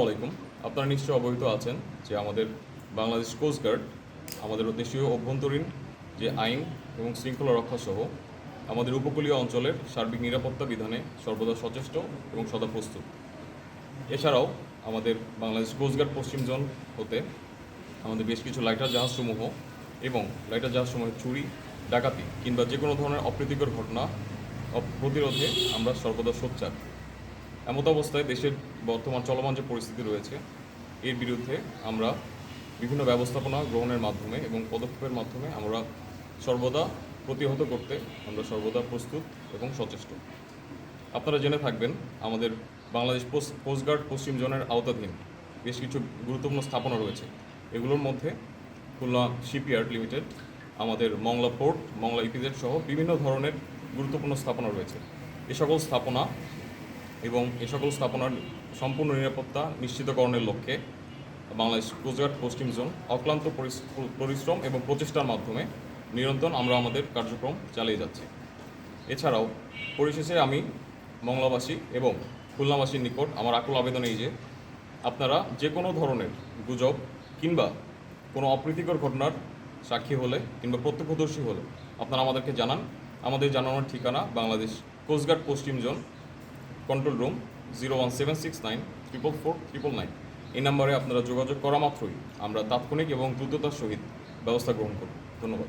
আলাইকুম। আপনারা নিশ্চয়ই অবহিত আছেন যে আমাদের বাংলাদেশ কোস্টগার্ড আমাদের দেশীয় অভ্যন্তরীণ যে আইন এবং শৃঙ্খলা রক্ষা সহ আমাদের উপকূলীয় অঞ্চলের সার্বিক নিরাপত্তা বিধানে সর্বদা সচেষ্ট এবং সদা প্রস্তুত। এছাড়াও আমাদের বাংলাদেশ কোস্টগার্ড পশ্চিম জোন হতে আমাদের বেশ কিছু লাইটার জাহাজসমূহ এবং লাইটার জাহাজসমূহের চুরি, ডাকাতি কিংবা যে কোনো ধরনের অপ্রীতিকর ঘটনা প্রতিরোধে আমরা সর্বদা সোচ্চার। এমত অবস্থায় দেশের বর্তমান চলমান যে পরিস্থিতি রয়েছে, এর বিরুদ্ধে আমরা বিভিন্ন ব্যবস্থাপনা গ্রহণের মাধ্যমে এবং পদক্ষেপের মাধ্যমে আমরা সর্বদা প্রতিহত করতে আমরা সর্বদা প্রস্তুত এবং সচেষ্ট। আপনারা জেনে থাকবেন, আমাদের বাংলাদেশ পোস্ট কোস্টগার্ড পশ্চিম জোনের আওতাধীন বেশ কিছু গুরুত্বপূর্ণ স্থাপনা রয়েছে। এগুলোর মধ্যে খুলনা শিপইয়ার্ড লিমিটেড, আমাদের মংলা পোর্ট মংলা ইপিজেড সহ বিভিন্ন ধরনের গুরুত্বপূর্ণ স্থাপনা রয়েছে। এ সকল স্থাপনা এবং এ সকল স্থাপনার সম্পূর্ণ নিরাপত্তা নিশ্চিতকরণের লক্ষ্যে বাংলাদেশ কোস্টগার্ড পশ্চিম জোন অক্লান্ত পরিশ্রম এবং প্রচেষ্টার মাধ্যমে নিরন্তর আমরা আমাদের কার্যক্রম চালিয়ে যাচ্ছি। এছাড়াও পরিশেষে আমি মংলাবাসী এবং খুলনাবাসীর নিকট আমার আকুল আবেদন এই যে, আপনারা যে কোনো ধরনের গুজব কিংবা কোনো অপ্রীতিকর ঘটনার সাক্ষী হলে কিংবা প্রত্যক্ষদর্শী হলে আপনারা আমাদেরকে জানান। আমাদের জানানোর ঠিকানা বাংলাদেশ কোস্টগার্ড পশ্চিম zone control room zero one seven six nine triple four triple nine এই নাম্বারে আপনারা যোগাযোগ করা মাত্রই আমরা তাৎক্ষণিক এবং দ্রুততার সহিত ব্যবস্থা গ্রহণ করব। ধন্যবাদ।